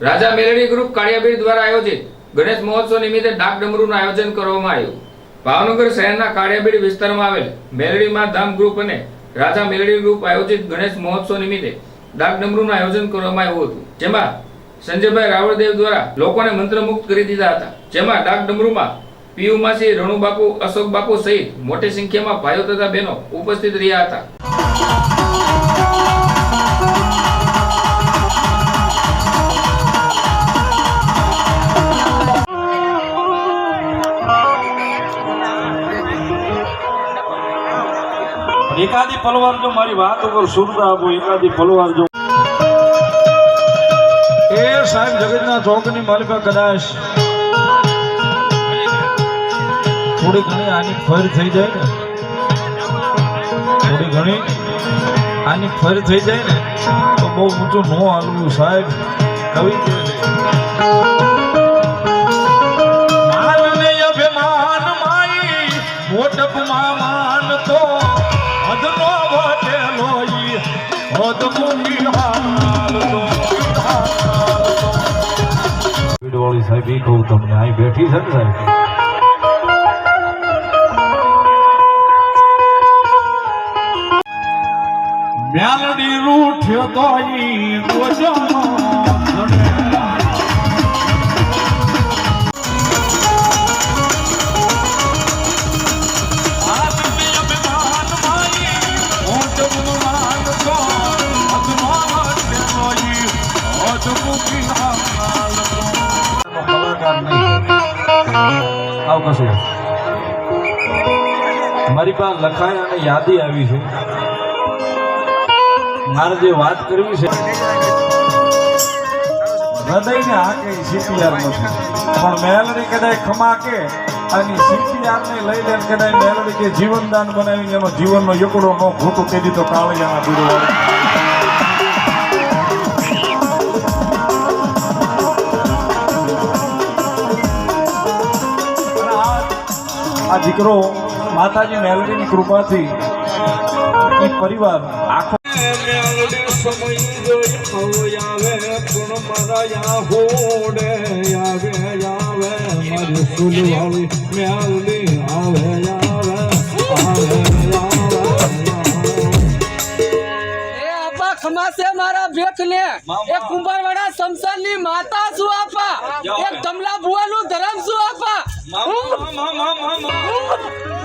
રાજા Meldi group કાળિયાબીર દ્વારા આયોજિત ગણેશ મહોત્સવ નિમિત્તે ડાક ડમરૂનું આયોજન કરવામાં આવ્યું. ભાવનગર શહેરના કાળિયાબીડ વિસ્તારમાં આવેલ મેલડીમાં ધામ ગ્રુપ અને રાજા મેલડી ગ્રુપ આયોજિત ગણેશ મહોત્સવ નિમિત્તે ડાક ડમરૂનું આયોજન કરવામાં આવ્યું હતું. જેમાં સંજયભાઈ રાવળદેવ દ્વારા લોકોને મંત્રમુગ્ધ કરી દીધા હતા. જેમાં ડાક ડમરૂમાં પીયુ માસી રણુબાપુ અશોક બાપુ સહિત મોટી સંખ્યામાં ભાઈઓ તથા બહેનો ઉપસ્થિત રહ્યા હતા. એકાદી પલવાર જો મારી વાત ઉપર સુરતા આપો, એકાદી પલવાર જો એ સાહેબ જગતના ચોકની માલિકા કદાચ થોડી ઘણી આની ફર થઈ જાય ને. થોડી ઘણી આની ફર થઈ જાય ને, તો બહુ ઊંચું ન હાલવું સાહેબ. કવિ સાહેબ એ કહું તમને અહીં બેઠી છે ને સાહેબ. મેલડી રૂઠ્યો તો ઈ ગોજનો મારી પાસે લખાય અને યાદી આવી છે. મારે જે વાત કરવી છે, હૃદયને હાકે સીપીઆર નથી પણ મેલડી કદાચ ખમા કે અને સીપીઆર ને લઈ લે કદાચ મેલડી કે જીવનદાન બનાવીને એનો જીવનનો એકડો નો ખોટું તો કાળિયાના પીડો આ દીકરો માતાજી મેલડીની કૃપાથી એ પરિવાર આખો મારા ભેખ ને એ કુંભારવાડા શમશાનની માતા શું આપા. એક કમલા બુઆ નું ધરમ શું આપા